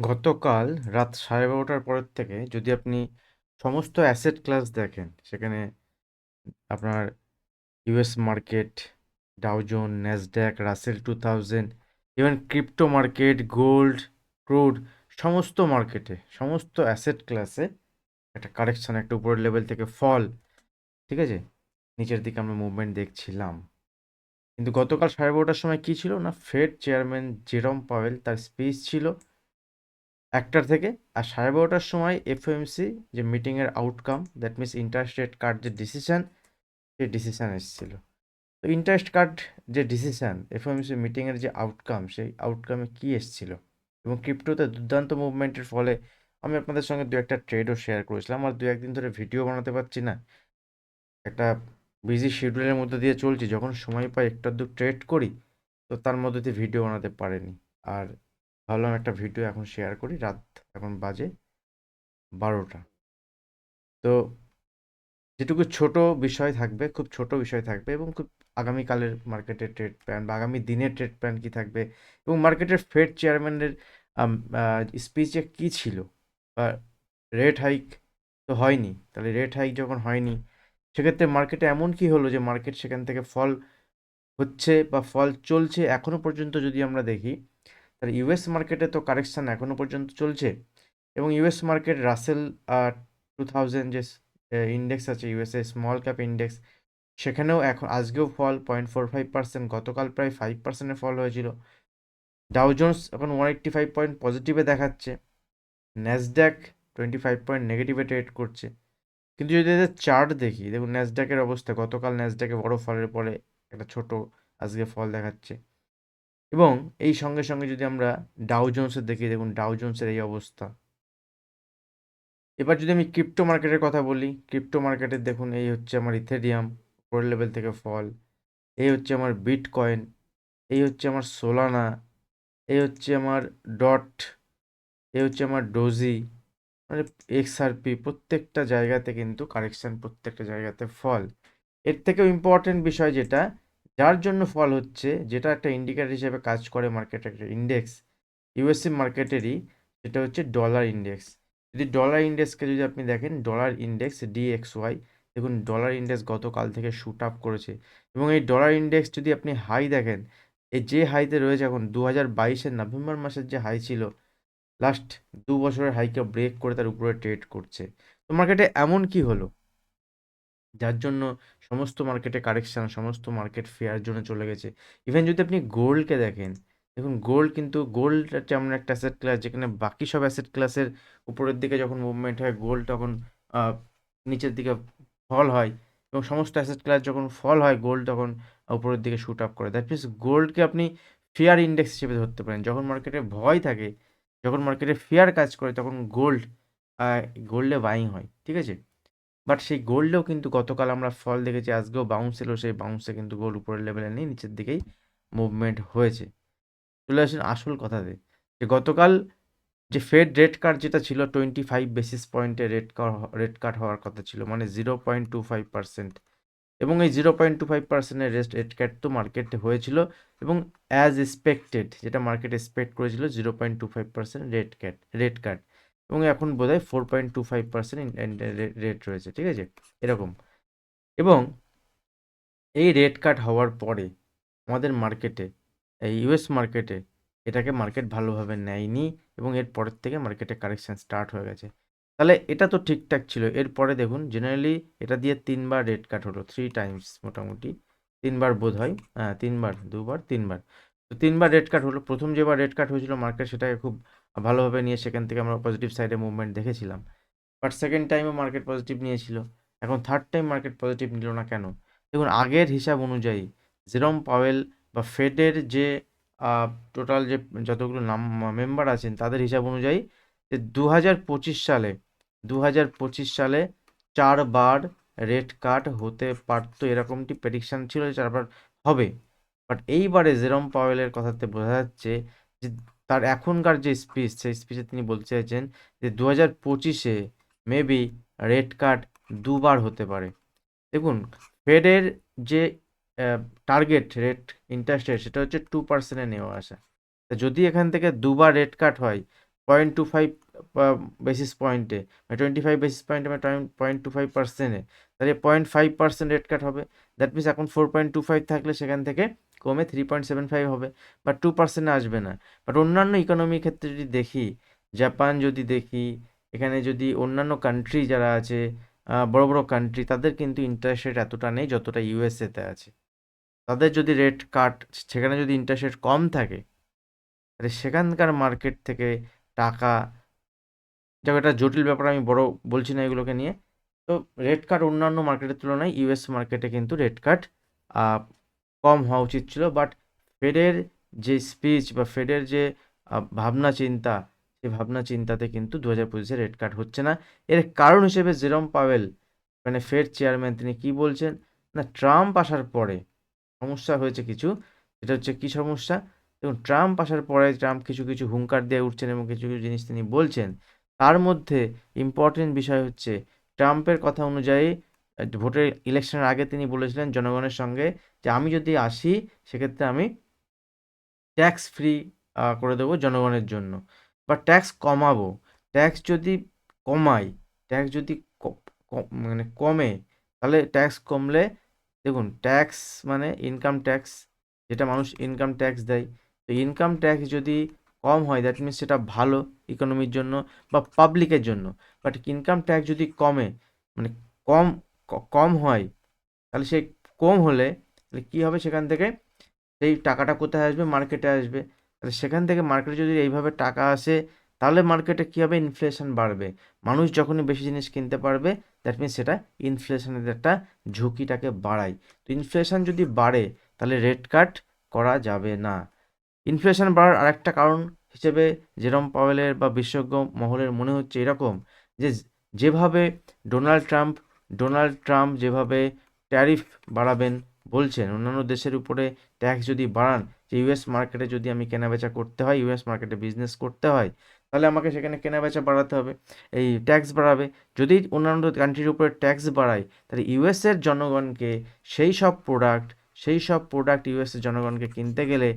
গতকাল রাত সাড়ে বারোটার পরের থেকে যদি আপনি সমস্ত অ্যাসেট ক্লাস দেখেন, সেখানে আপনার US market Dow Jones Nasdaq Russell two thousand even crypto market gold crude সমস্ত মার্কেটে সমস্ত অ্যাসেট ক্লাসে একটা কারেকশান একটা উপরের লেভেল থেকে ফল ঠিক আছে? নিচের দিকে আমরা মুভমেন্ট দেখছিলাম। কিন্তু গতকাল সাড়ে বারোটার সময় কী ছিল না? ফেড চেয়ারম্যান জেরম পাওয়েল তার স্পিচ ছিল একটার থেকে, আর সাড়ে বারোটার সময় এফওএমসি যে মিটিংয়ের outcome that means interest rate cut যে ডিসিশান সেই ডিসিশান এসেছিল। তো ইন্টারেস্ট কার্ড যে ডিসিশান এফওএমসি মিটিংয়ের যে আউটকাম সেই আউটকামে কী এসেছিল? এবং ক্রিপ্টোতে দুর্দান্ত মুভমেন্টের ফলে আমি আপনাদের সঙ্গে দু একটা ট্রেডও শেয়ার করেছিলাম, আর দু একদিন ধরে ভিডিও বানাতে পারছি না। একটা বিজি শিডিউলের মধ্যে দিয়ে চলছি, যখন সময় পাই একটু আধটু ট্রেড করি, তো তার মধ্যে দিয়ে ভিডিও বানাতে পারেনি। আর ভাবলাম একটা ভিডিও এখন শেয়ার করি, রাত এখন বাজে বারোটা। তো যেটুকু ছোট বিষয় থাকবে, খুব ছোট বিষয় থাকবে এবং খুব আগামীকালের মার্কেটের ট্রেড প্ল্যান বা আগামী দিনের ট্রেড প্ল্যান কী থাকবে এবং মার্কেটের ফেড চেয়ারম্যানের স্পিচে কী ছিল? বা রেট হাইক তো হয়নি, তাহলে রেট হাইক যখন হয়নি, সেক্ষেত্রে মার্কেটে এমন কি হলো যে মার্কেট সেখান থেকে ফল হচ্ছে বা ফল চলছে এখনও পর্যন্ত যদি আমরা দেখি তাহলে ইউএস মার্কেটে তো কারেকশান এখনও পর্যন্ত চলছে এবং US market Russell two thousand যে ইন্ডেক্স আছে ইউএসএ স্মল ক্যাপ ইন্ডেক্স সেখানেও এখন আজকেও fall point four five percent গতকাল প্রায় ফাইভ পার্সেন্টের ফল হয়েছিল। ডাউজন্স এখন ওয়ান এইট্টি ফাইভ পয়েন্ট পজিটিভে দেখাচ্ছে। ন্যাসড্যাক টোয়েন্টি ফাইভ পয়েন্ট নেগেটিভে ট্রেড করছে। কিন্তু যদি এদের চার্ট দেখি, দেখুন ন্যাসড্যাকের অবস্থা, গতকাল ন্যাসড্যাকে বড় ফলের পরে একটা ছোট আজকে ফল দেখাচ্ছে। এবং এই সঙ্গে সঙ্গে যদি আমরা ডাউ জোন্সের দেখি, দেখুন ডাউ জোন্সের এই অবস্থা। এবার যদি আমি ক্রিপ্টো মার্কেটের কথা বলি ক্রিপ্টো মার্কেটের দেখুন এই হচ্ছে আমার ইথেরিয়াম উপরের লেভেল থেকে ফল এই হচ্ছে আমার বিট কয়েন এই হচ্ছে আমার সোলানা এই হচ্ছে আমার ডট এই হচ্ছে আমার ডোজি মানে এক্সআরপি প্রত্যেকটা জায়গাতে কিন্তু কারেকশান প্রত্যেকটা জায়গাতে ফল এর থেকেও ইম্পর্টেন্ট বিষয় যেটা যার জন্য ফল হচ্ছে, যেটা একটা ইন্ডিকেটার হিসেবে কাজ করে মার্কেট একটা ইন্ডেক্স ইউএসএ মার্কেটেরই সেটা হচ্ছে ডলার ইন্ডেক্স যদি ডলার ইন্ডেক্সকে যদি আপনি দেখেন ডলার ইন্ডেক্স ডিএক্সওয়াই দেখুন ডলার ইন্ডেক্স গতকাল থেকে শুট আপ করেছে। এবং এই ডলার ইন্ডেক্স যদি আপনি হাই দেখেন, এই যে হাইতে রয়েছে এখন দু হাজার বাইশের নভেম্বর মাসের যে হাই ছিল লাস্ট দু বছরের হাইকে ব্রেক করে তার উপরে ট্রেড করছে। তো মার্কেটে এমন কি হলো? যার জন্য সমস্ত মার্কেটে কারেকশান সমস্ত মার্কেট ফেয়ার জন্য চলে গেছে। ইভেন যদি আপনি গোল্ডকে দেখেন, দেখুন গোল্ড কিন্তু গোল্ড হচ্ছে এমন একটা অ্যাসেট ক্লাস যেখানে বাকি সব অ্যাসেট ক্লাসের উপরের দিকে যখন মুভমেন্ট হয় গোল্ড তখন নিচের দিকে ফল হয় এবং সমস্ত অ্যাসেট ক্লাস যখন ফল হয় গোল্ড তখন উপরের দিকে শুট আপ করে। দ্যাট মিনস গোল্ডকে আপনি ফেয়ার ইন্ডেক্স হিসেবে ধরতে পারেন। যখন মার্কেটে ভয় থাকে, যখন মার্কেটে ফেয়ার কাজ করে, তখন গোল্ড গোল্ডে বাইং হয়, ঠিক আছে? বাট সেই গোল্ডেও কিন্তু গতকাল আমরা ফল দেখেছি, আজকেও বাউন্স এলো, সেই বাউন্সে কিন্তু গোল উপরের লেভেলে নেই, নিচের দিকেই মুভমেন্ট হয়েছে। চলে আসেন আসল কথাতে যে গতকাল যে ফেড রেড কার্ড যেটা ছিল টোয়েন্টি ফাইভ বেসিস পয়েন্টে রেড রেট রেড কাট হওয়ার কথা ছিল মানে zero point two five percent এবং এই জিরো পয়েন্ট টু ফাইভ পার্সেন্টের রেস্ট রেড কাট তো মার্কেটে হয়েছিল এবং অ্যাজ এক্সপেক্টেড যেটা মার্কেট এক্সপেক্ট করেছিল zero point two five percent rate cut rate cut এবং এখন বোধ হয় four point two five percent rate রয়েছে, ঠিক আছে? এরকম। এবং এই রেট কাট হওয়ার পরে আমাদের মার্কেটে এই ইউএস মার্কেটে এটাকে মার্কেট ভালোভাবে নেয়নি এবং এর পরের থেকে মার্কেটে কারেকশান স্টার্ট হয়ে গেছে। তাহলে এটা তো ঠিকঠাক ছিল। এরপরে দেখুন জেনারেলি এটা দিয়ে তিনবার রেট কাট হলো থ্রি টাইমস মোটামুটি। তিনবার বোধ হয় হ্যাঁ তিনবার, দুবার, তিনবার। তো তিনবার রেট কাট হলো। প্রথম যেবার রেট কাট হয়েছিল মার্কেট সেটাকে খুব ভালোভাবে নিয়ে সেখান থেকে আমরা পজিটিভ সাইডে মুভমেন্ট দেখেছিলাম। বাট সেকেন্ড টাইমও মার্কেট পজিটিভ নিয়েছিল। এখন থার্ড টাইম মার্কেট পজিটিভ নিল না কেন? দেখুন, আগের হিসাব অনুযায়ী জেরম পাওয়েল বা ফেডের যে টোটাল যে যতগুলো নাম মেম্বার আছেন, তাদের হিসাব অনুযায়ী যে দু হাজার পঁচিশ সালে দু হাজার পঁচিশ সালে চারবার রেট কাট হতে পারতো এরকমটি প্রেডিকশান ছিল চারবার হবে। বাট এইবারে জেরম পাওয়েলের কথাতে বোঝা যাচ্ছে যে তার এখনকার যে স্পিচ সেই স্পিচে তিনি বলতে চাইছেন যে দু হাজার পঁচিশে মেবি রেট কাট দুবার হতে পারে। দেখুন ফেডের যে টার্গেট রেট ইন্টারেস্ট রেট সেটা হচ্ছে টু পার্সেন্টে নেওয়া আসা। তা যদি এখান থেকে দুবার রেট কাট হয় পয়েন্ট টু ফাইভ বেসিস পয়েন্টে মানে টোয়েন্টি ফাইভ বেসিস পয়েন্টে মানে পয়েন্ট টু ফাইভ পার্সেন্টে তাহলে point five percent rate cut হবে। দ্যাট মিনস এখন ফোর পয়েন্ট টু ফাইভ থাকলে সেখান থেকে কমে থ্রি পয়েন্ট সেভেন ফাইভ হবে বা টু পার্সেন্টে আসবে না। বাট অন্যান্য ইকোনমির ক্ষেত্রে যদি দেখি জাপান যদি দেখি, এখানে যদি অন্যান্য কান্ট্রি যারা আছে বড় বড় কান্ট্রি তাদের কিন্তু ইন্টারেস্ট রেট এতটা নেই যতটা ইউএসএতে আছে। তাদের যদি রেট কাট সেখানে যদি ইন্টারেস্ট রেট কম থাকে, তাহলে সেখানকার মার্কেট থেকে টাকা, যাক, এটা জটিল ব্যাপার, আমি বড় বলছি না এগুলোকে নিয়ে। তো রেট কাট অন্যান্য মার্কেটের তুলনায় ইউএস মার্কেটে কিন্তু রেট কাট কম হওয়া উচিত ছিল বাট ফেডের যে স্পিচ বা ফেডের যে ভাবনা চিন্তা সেই ভাবনা চিন্তাতে কিন্তু দু হাজার পঁচিশে রেড কাট হচ্ছে না। এর কারণ হিসেবে জেরম পাওয়েল মানে ফেড চেয়ারম্যান তিনি কি বলছেন? না ট্রাম্প আসার পরে সমস্যা হয়েছে কিছু, সেটা হচ্ছে কী সমস্যা? এবং ট্রাম্প আসার পরে ট্রাম্প কিছু কিছু হুঙ্কার দিয়ে উঠছেন এবং কিছু কিছু জিনিস তিনি বলছেন। তার মধ্যে ইম্পর্টেন্ট বিষয় হচ্ছে ট্রাম্পের কথা অনুযায়ী ভোটের ইলেকশনের আগে তিনি বলেছিলেন জনগণের সঙ্গে যে আমি যদি আসি, সেক্ষেত্রে আমি ট্যাক্স ফ্রি করে দেবো জনগণের জন্য। বা ট্যাক্স কমাবো। ট্যাক্স যদি কমাই ট্যাক্স যদি মানে কমে, তাহলে ট্যাক্স কমলে, দেখুন ট্যাক্স মানে ইনকাম ট্যাক্স যেটা মানুষ ইনকাম ট্যাক্স দেয়। তো ইনকাম ট্যাক্স যদি কম হয় দ্যাট মিনস সেটা ভালো ইকোনমির জন্য বা পাবলিকের জন্য। বাট ইনকাম ট্যাক্স যদি কমে মানে কম কম হয়, তাহলে সেই কম হলে তাহলে কী হবে সেখান থেকে? সেই টাকাটা কোথায় আসবে? মার্কেটে আসবে। তাহলে সেখান থেকে মার্কেটে যদি এইভাবে টাকা আসে, তাহলে মার্কেটে কী হবে? ইনফ্লেশন বাড়বে। মানুষ যখনই বেশি জিনিস কিনতে পারবে দ্যাট মিনস সেটা ইনফ্লেশনের একটা ঝুঁকিটাকে বাড়ায়। তো ইনফ্লেশন যদি বাড়ে, তাহলে রেট কাট করা যাবে না। ইনফ্লেশন বাড়ার আরেকটা কারণ হিসেবে জেরম পাওয়েলের বা বিশেষজ্ঞ মহলের মনে হচ্ছে এরকম যে, যেভাবে ডোনাল্ড ট্রাম্প ডোনাল্ড ট্রাম্প যেভাবে ট্যারিফ বাড়াবেন বলছেন, অন্যান্য দেশের উপরে ট্যাক্স যদি বাড়ান, যে ইউএস মার্কেটে যদি আমি কেনাবেচা করতে হয়, ইউএস মার্কেটে বিজনেস করতে হয়, তাহলে আমাকে সেখানে কেনাবেচা বাড়াতে হবে। এই ট্যাক্স বাড়াবে। যদি অন্যান্য কান্ট্রির উপরে ট্যাক্স বাড়ায়, তাহলে ইউএসের জনগণকে সেই সব প্রোডাক্ট সেই সব প্রোডাক্ট ইউএসের জনগণকে কিনতে গেলে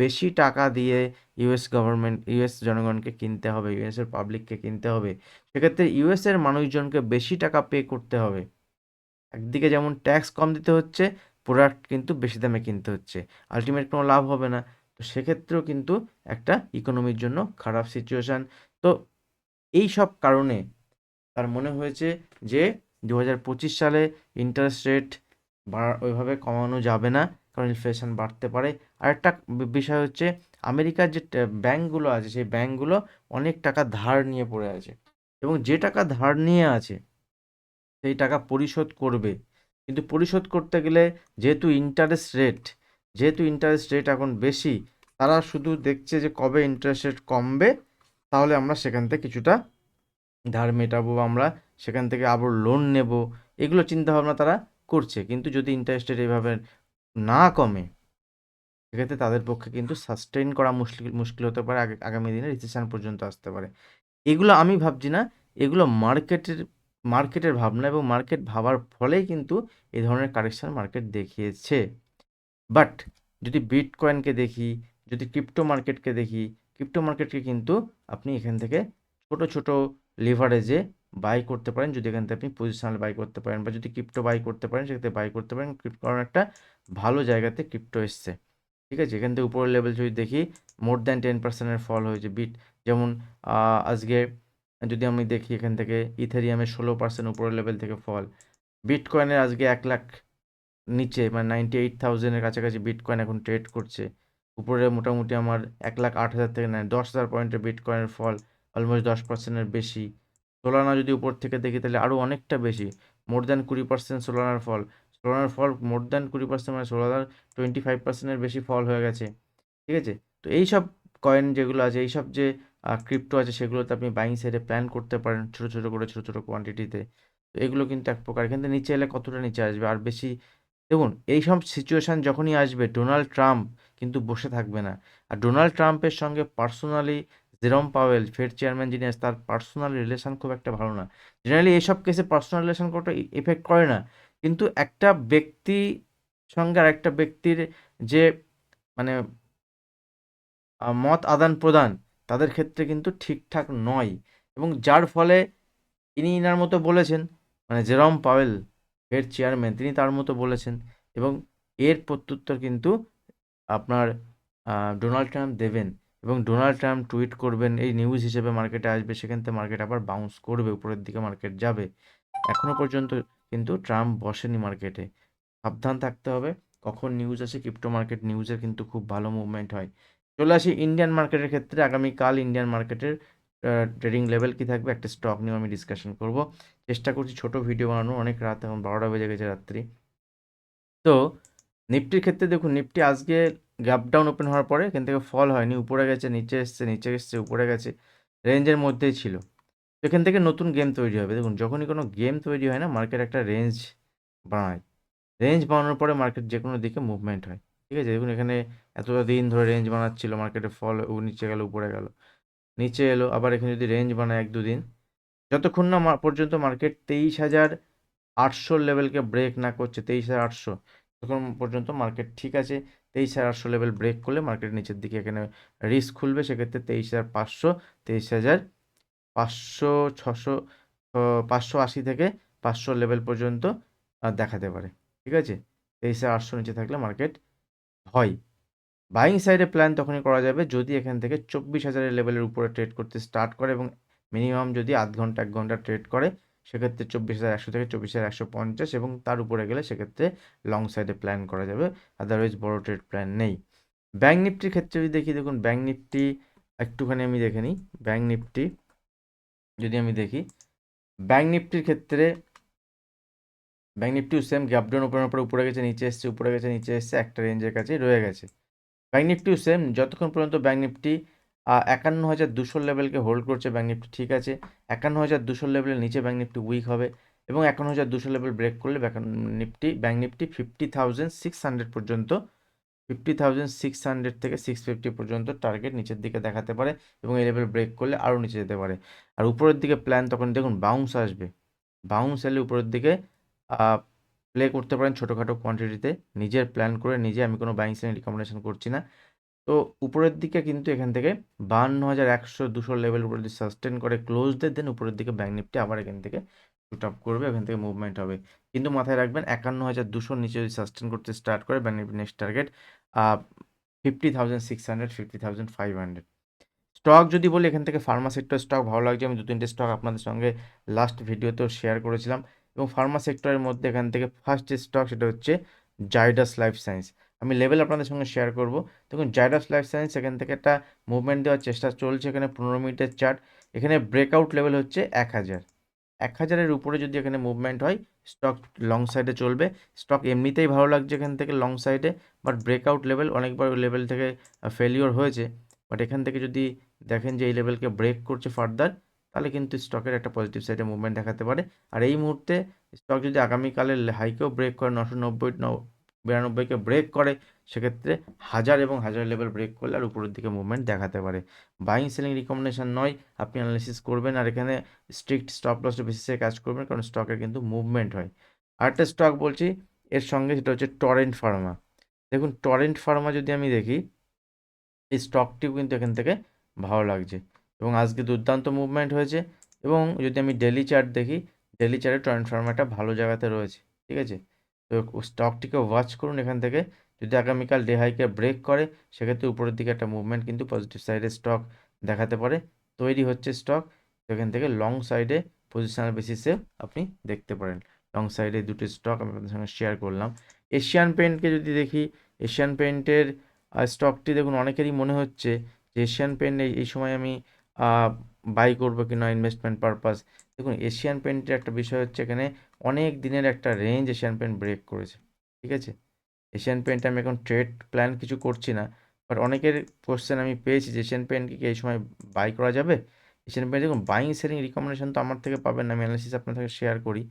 বেশি টাকা দিয়ে ইউএস গভর্নমেন্ট ইউএস জনগণকে কিনতে হবে ইউএসের পাবলিককে কিনতে হবে। সেক্ষেত্রে ইউএসের মানুষজনকে বেশি টাকা পে করতে হবে। একদিকে যেমন ট্যাক্স কম দিতে হচ্ছে প্রোডাক্ট কিন্তু বেশি দামে কিনতে হচ্ছে। আলটিমেট কোনো লাভ হবে না। তো সেক্ষেত্রেও কিন্তু একটা ইকোনমির জন্য খারাপ সিচুয়েশান তো এই সব কারণে তার মনে হয়েছে যে দু হাজার পঁচিশ সালে ইন্টারেস্ট রেট বাড়া ওইভাবে কমানো যাবে না, কারণ ইনফ্লেশন বাড়তে পারে। আরেকটা বিষয় হচ্ছে, আমেরিকার যে ব্যাঙ্কগুলো আছে, সেই ব্যাঙ্কগুলো অনেক টাকা ধার নিয়ে পড়ে আছে। এবং যে টাকা ধার নিয়ে আছে, সেই টাকা পরিশোধ করবে। কিন্তু পরিশোধ করতে গেলে যেহেতু ইন্টারেস্ট রেট যেহেতু ইন্টারেস্ট রেট এখন বেশি, তারা শুধু দেখছে যে কবে ইন্টারেস্ট রেট কমবে, তাহলে আমরা সেখান থেকে কিছুটা ধার মেটাবো আমরা সেখান থেকে আবার লোন নেব। এগুলো চিন্তাভাবনা তারা করছে, কিন্তু যদি ইন্টারেস্ট রেট এভাবে না কমে, সেক্ষেত্রে তাদের পক্ষে কিন্তু সাস্টেইন করা মুশকিল মুশকিল হতে পারে, আগে, আগামী দিনে রিসেশন পর্যন্ত আসতে পারে। এগুলো আমি ভাবছি না, এগুলো মার্কেটের মার্কেটের ভাবনা এবং মার্কেট ভাবার ফলেই কিন্তু এ ধরনের কারেকশন মার্কেট দেখিয়েছে। বাট যদি বিটকয়েনকে দেখি, যদি ক্রিপ্টো মার্কেটকে দেখি ক্রিপ্টো মার্কেটকে কিন্তু আপনি এখান থেকে ছোট ছোট লিভারেজে বাই করতে পারেন। যদি এখান থেকে আপনি পজিশনাল বাই করতে পারেন বা যদি ক্রিপ্টো বাই করতে পারেন, সেক্ষেত্রে বাই করতে পারেন। কারণ একটা ভালো জায়গাতে ক্রিপ্টো এসছে। ঠিক আছে? এখান থেকে উপরের লেভেল যদি দেখি মোর দ্যান টেন পার্সেন্টের ফল হয়েছে বিট যেমন আজকে যদি আমি দেখি এখান থেকে ইথেরিয়ামের ষোলো পার্সেন্ট উপরের লেভেল থেকে ফল বিটকয়েনের আজকে এক লাখ নিচে মানে নাইনটি এইট থাউজেন্ডের কাছাকাছি বিটকয়েন এখন ট্রেড করছে। উপরে মোটামুটি আমার এক লাখ আট হাজার থেকে নেয় দশ হাজার পয়েন্টের বিটকয়েনের ফল অলমোস্ট দশ পার্সেন্টের বেশি। সোলানা যদি উপর থেকে দেখি, তাহলে আরও অনেকটা বেশি। মোর দ্যান কুড়ি পার্সেন্ট সোলানার ফল সোলানার ফল মোর দ্যান কুড়ি পার্সেন্ট মানে সোলানার টোয়েন্টি ফাইভ পার্সেন্টের বেশি ফল হয়ে গেছে। ঠিক আছে? তো এই সব কয়েন যেগুলো আছে, এই সব যে ক্রিপ্টো আছে, সেগুলোতে আপনি বাইং সাইডে প্ল্যান করতে পারেন ছোটো ছোটো করে, ছোটো ছোটো কোয়ান্টিটিতে তো। এগুলো কিন্তু এক প্রকার। কিন্তু নিচে এলে কতটা নিচে আসবে? আর বেশি, দেখুন, এই সব সিচুয়েশান যখনই আসবে ডোনাল্ড ট্রাম্প কিন্তু বসে থাকবে না। আর ডোনাল্ড ট্রাম্পের সঙ্গে personally Jerome Powell Fed chairman যিনি আছে, তার পার্সোনাল রিলেশন খুব একটা ভালো না। জেনারেলি এইসব কেসে পার্সোনাল রিলেশন কতটা এফেক্ট করে না। কিন্তু একটা ব্যক্তি সঙ্গে আর একটা ব্যক্তির যে মানে মত আদান প্রদান, তাদের ক্ষেত্রে কিন্তু ঠিকঠাক নয়। এবং যার ফলে ইনি ইনার মতো বলেছেন মানে জেরম পাওয়েল ফেড চেয়ারম্যান তিনি তার মতো বলেছেন। এবং এর প্রত্যুত্তর কিন্তু আপনার ডোনাল্ড ট্রাম্প দেবেন। এবং ডোনাল্ড ট্রাম্প টুইট করবেন, এই নিউজ হিসেবে মার্কেটে আসবে, সেখান থেকে মার্কেট আবার বাউন্স করবে, উপরের দিকে মার্কেট যাবে। এখনও পর্যন্ত কিন্তু ট্রাম্প বসেনি মার্কেটে সাবধান থাকতে হবে। কখন নিউজ আসে ক্রিপ্টো মার্কেট নিউজের কিন্তু খুব ভালো মুভমেন্ট হয়। চলে আসি ইন্ডিয়ান মার্কেটের ক্ষেত্রে। আগামীকাল ইন্ডিয়ান মার্কেটের ট্রেডিং লেভেল কি থাকবে? একটা স্টক নিয়ে আমি ডিসকাশন করব। চেষ্টা করছি ছোট ভিডিও বানানোর। অনেক রাত এখন, বারোটা বেজে গেছে রাত্রি। তো নিফটির ক্ষেত্রে দেখুন নিফটি আজকে গ্যাপ ডাউন ওপেন হওয়ার পরে এখান থেকে ফল হয়নি, উপরে গেছে, নিচে এসছে নিচে এসছে, উপরে গেছে রেঞ্জের মধ্যেই ছিল। এখান থেকে নতুন গেম তৈরি হবে। দেখুন, যখনই কোনো গেম তৈরি হয় না মার্কেট একটা রেঞ্জ বানায়। রেঞ্জ বানানোর পরে মার্কেট যে কোনো দিকে মুভমেন্ট হয়। ঠিক আছে? দেখুন, এখানে এতটা দিন ধরে রেঞ্জ বানাচ্ছিল মার্কেটে ফল নিচে গেল, উপরে গেল, নিচে এলো, আবার এখানে যদি রেঞ্জ বানায় এক দুদিন, যতক্ষণ না পর্যন্ত মার্কেট তেইশ হাজার আটশোর লেভেলকে ব্রেক না করছে, তেইশ হাজার আটশো তখন পর্যন্ত মার্কেট ঠিক আছে। তেইশ হাজার আটশো লেভেল ব্রেক করলে মার্কেট নিচের দিকে এখানে রিস্ক খুলবে। সেক্ষেত্রে তেইশ হাজার পাঁচশো, তেইশ হাজার পাঁচশো, ছশো পাঁচশো আশি থেকে পাঁচশো লেভেল পর্যন্ত দেখাতে পারে। ঠিক আছে? তেইশ হাজার আটশো নিচে থাকলে মার্কেট হয়। বাইং সাইডে প্ল্যান তখনই করা যাবে যদি এখান থেকে চব্বিশ হাজারের লেভেলের উপরে ট্রেড করতে স্টার্ট করে এবং মিনিমাম যদি আধ ঘণ্টা, এক ঘণ্টা ট্রেড করে সেক্ষেত্রে চব্বিশ হাজার একশো থেকে চব্বিশ হাজার একশো পঞ্চাশ এবং তার উপরে গেলে সেক্ষেত্রে লং সাইডে প্ল্যান করা যাবে আদারওয়াইজ বড় ট্রেড প্ল্যান নেই। ব্যাঙ্ক নিফটির ক্ষেত্রে যদি দেখি, দেখুন ব্যাঙ্ক নিফটি একটুখানি আমি দেখে নিই। ব্যাঙ্ক নিফটি যদি আমি দেখি ব্যাঙ্ক নিফটির ক্ষেত্রে ব্যাঙ্ক নিফটিও সেম গ্যাপ ডাউন ওপেনের উপরে উপরে গেছে, নিচে এসছে, উপরে গেছে, নিচে এসছে, একটা রেঞ্জের কাছে রয়ে গেছে। ব্যাঙ্ক নিফটিও সেম যতক্ষণ পর্যন্ত ব্যাঙ্ক নিফটি একান্ন হাজার দুশো লেভেলকে হোল্ড করছে ব্যাঙ্ক নিফটি, ঠিক আছে? একান্ন হাজার দুশো লেভেলের নিচে ব্যাঙ্ক নিফটি উইক হবে এবং একান্ন হাজার দুশো লেভেল ব্রেক করলে Nifty bank Nifty fifty thousand six hundred পর্যন্ত, ফিফটি থাউজেন্ড সিক্স হান্ড্রেড থেকে সিক্স ফিফটি পর্যন্ত টার্গেট নিচের দিকে দেখাতে পারে এবং এই লেভেল ব্রেক করলে আরও নিচে যেতে পারে। আর উপরের দিকে প্ল্যান, তখন দেখুন বাউন্স আসবে। বাউন্স এলে উপরের দিকে প্লে করতে পারেন ছোটোখাটো কোয়ান্টিটিতে নিজের প্ল্যান করে নিজে আমি কোনো বাইং সেলিং রিকমেন্ডেশন করছি না। তো উপরের দিকে কিন্তু এখান থেকে বান্ন হাজার একশো দুশো লেভেল উপরে যদি সাস্টেন করে ক্লোজ দেয় দেন উপরের দিকে ব্যাঙ্ক নিফটি আবার এখান থেকে শুট আপ করবে, এখান থেকে মুভমেন্ট হবে। কিন্তু মাথায় রাখবেন, একান্ন হাজার দুশোর নিচে যদি সাস্টেন করতে স্টার্ট করে bank Nifty next target fifty thousand six hundred fifty thousand five hundred stock যদি বলি, এখান থেকে ফার্মা সেক্টর স্টক ভালো লাগছে। আমি দু তিনটে স্টক আপনাদের সঙ্গে লাস্ট ভিডিওতেও শেয়ার করেছিলাম। এবং ফার্মা সেক্টরের মধ্যে এখান থেকে ফার্স্ট যে স্টক সেটা হচ্ছে জাইডাস লাইফ সায়েন্স আমি লেভেল আপনাদের সঙ্গে শেয়ার করব। দেখুন জাইডাস লাইফ সায়েন্স এখান থেকে একটা মুভমেন্ট দেওয়ার চেষ্টা চলছে এখানে পনেরো মিনিটের চার্ট এখানে ব্রেকআউট লেভেল হচ্ছে এক হাজার। এক হাজারের উপরে যদি এখানে মুভমেন্ট হয় স্টক লং সাইডে চলবে। স্টক এমনিতেই ভালো লাগছে এখান থেকে লং সাইডে বাট ব্রেকআউট লেভেল অনেকবার লেভেল থেকে ফেলিওর হয়েছে। বাট এখান থেকে যদি দেখেন যে এই লেভেলকে ব্রেক করছে ফার্দার তাহলে কিন্তু স্টকের একটা পজিটিভ সাইডে মুভমেন্ট দেখাতে পারে। আর এই মুহূর্তে স্টক যদি আগামীকালের হাইকেও ব্রেক করে নশো নব্বই বিরানব্বইকে ব্রেক করে, সেক্ষেত্রে হাজার এবং হাজার লেভেল ব্রেক করলে আর উপরের দিকে মুভমেন্ট দেখাতে পারে। বাইং সেলিং রিকমেন্ডেশন নয়, আপনি অ্যানালিসিস করবেন আর এখানে স্ট্রিক্ট স্টপ লস বেসিসে কাজ করবেন, কারণ স্টকের কিন্তু মুভমেন্ট হয়। আরেকটা স্টক বলছি, এর সঙ্গে সেটা হচ্ছে টরেন্ট ফার্মা দেখুন টরেন্ট ফার্মা যদি আমি দেখি, এই স্টকটিও কিন্তু এখান থেকে ভালো লাগছে এবং আজকে দুর্দান্ত মুভমেন্ট হয়েছে এবং যদি আমি ডেলি চার্ট দেখি ডেলি চার্টে টরেন্ট ফার্মাটা ভালো জায়গাতে রয়েছে, ঠিক আছে? তো স্টকটিকে ওয়াচ করুন এখান থেকে। যদি আগামীকাল ডে হাইকে ব্রেক করে, সেক্ষেত্রে উপরের দিকে একটা মুভমেন্ট কিন্তু পজিটিভ সাইডে স্টক দেখাতে পারে। তৈরি হচ্ছে স্টক তো এখান থেকে লং সাইডে পজিশনাল বেসিসে আপনি দেখতে পারেন। লং সাইডে দুটো স্টক আমি আপনাদের সঙ্গে শেয়ার করলাম। এশিয়ান পেন্টকে যদি দেখি এশিয়ান পেন্টের স্টকটি দেখুন অনেকেরই মনে হচ্ছে যে এশিয়ান পেন্ট এই এই সময় আমি বাই করব কি না ইনভেস্টমেন্ট পারপাস দেখুন এশিয়ান পেন্টের একটা বিষয় হচ্ছে এখানে অনেক দিনের একটা রেঞ্জ এশিয়ান পেন্ট ব্রেক করেছে, ঠিক আছে? এশিয়ান পেন্ট আমি এখন ট্রেড প্ল্যান কিছু করছি না বাট অনেকের কোশ্চেন আমি পেয়েছি যে এশিয়ান পেন্টকে কি এই সময় বাই করা যাবে? এশিয়ান পেন্ট দেখুন বাইং সেলিং রিকমেন্ডেশন তো আমার থেকে পাবেন না, আমি অ্যানালিসিস আপনার থেকে শেয়ার করি।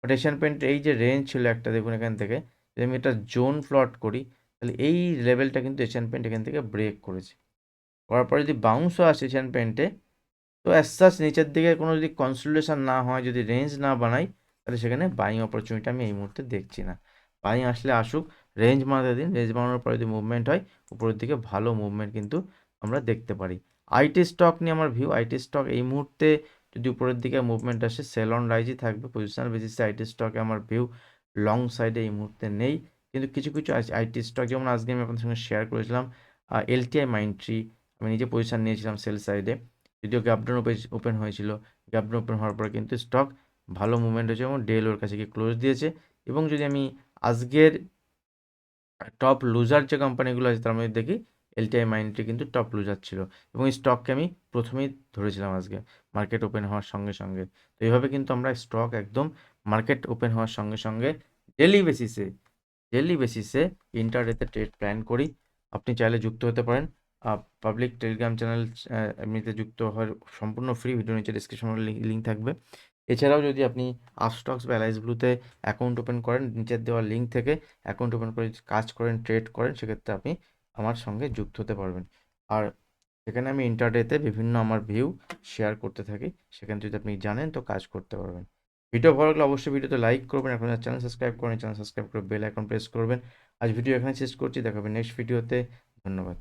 বাট এশিয়ান পেন্ট এই যে রেঞ্জ ছিল একটা দেখুন এখান থেকে যদি আমি এটা জোন প্লট করি, তাহলে এই লেভেলটা কিন্তু এশিয়ান পেন্ট এখান থেকে ব্রেক করেছে। করার পরে যদি বাউন্সও আসে এশিয়ান পেন্টে তো অ্যাসাস নিচের দিকে কোনো যদি কনসোলিডেশন না হয়, যদি রেঞ্জ না বানাই তাহলে সেখানে বাইং অপরচুনিটি আমি এই মুহূর্তে দেখছি না। বাইং আসলে আসুক রেঞ্জ বানাতে দিন রেঞ্জ বানানোর পরে যদি মুভমেন্ট হয়, উপরের দিকে ভালো মুভমেন্ট কিন্তু আমরা দেখতে পারি। আইটি স্টক নিয়ে আমার ভিউ আইটি স্টক এই মুহূর্তে যদি উপরের দিকে মুভমেন্ট আসে সেল অন রাইজই থাকবে পজিশনাল বেসিসে আইটি স্টকে আমার ভিউ লং সাইডে এই মুহূর্তে নেই। কিন্তু কিছু কিছু আইটি স্টক যেমন আজকে আমি আপনাদের সঙ্গে শেয়ার করেছিলাম এলটিআই মাইন্ডট্রি আমি নিজে পজিশন নিয়েছিলাম সেল সাইডে যদিও গ্যাপডাউন ওপেন হয়েছিল গ্যাপডাউন ওপেন হওয়ার পরে কিন্তু স্টক ভালো মুভমেন্ট হয়েছে এবং ডেল ওর কাছে গিয়ে ক্লোজ দিয়েছে এবং যদি আমি আজকের টপ লুজার যে কোম্পানিগুলো আছে, তার মধ্যে দেখি এলটিআই মাইন্ডটি কিন্তু টপ লুজার ছিল এবং এই স্টককে আমি প্রথমেই ধরেছিলাম আজকে মার্কেট ওপেন হওয়ার সঙ্গে সঙ্গে। তো এইভাবে কিন্তু আমরা স্টক একদম মার্কেট ওপেন হওয়ার সঙ্গে সঙ্গে ডেলি বেসিসে ডেলি বেসিসে ইন্টারডেতে ট্রেড প্ল্যান করি। আপনি চাইলে যুক্ত হতে পারেন। পাবলিক টেলিগ্রাম চ্যানেল এমনিতে যুক্ত হওয়ার সম্পূর্ণ ফ্রি ভিডিও নিচে ডিসক্রিপশনে লিঙ্ক থাকবে। এছাড়াও যদি আপনি আপস্টক্স বা এলআইস ব্লুতে অ্যাকাউন্ট ওপেন করেন, নিচের দেওয়া লিঙ্ক থেকে অ্যাকাউন্ট ওপেন করে কাজ করেন ট্রেড করেন, সেক্ষেত্রে আপনি আমার সঙ্গে যুক্ত হতে পারবেন। আর সেখানে আমি ইন্টারডেতে বিভিন্ন আমার ভিউ শেয়ার করতে থাকি, সেখানে যদি আপনি জানেন তো কাজ করতে পারবেন। ভিডিও ভালো লাগলে অবশ্যই ভিডিওতে লাইক করবেন, এখন চ্যানেল সাবস্ক্রাইব করেন চ্যানেল সাবস্ক্রাইব করে বেল আইকন প্রেস করবেন। আজ ভিডিও এখানে শেষ করছি দেখাবেন নেক্সট ভিডিওতে ধন্যবাদ।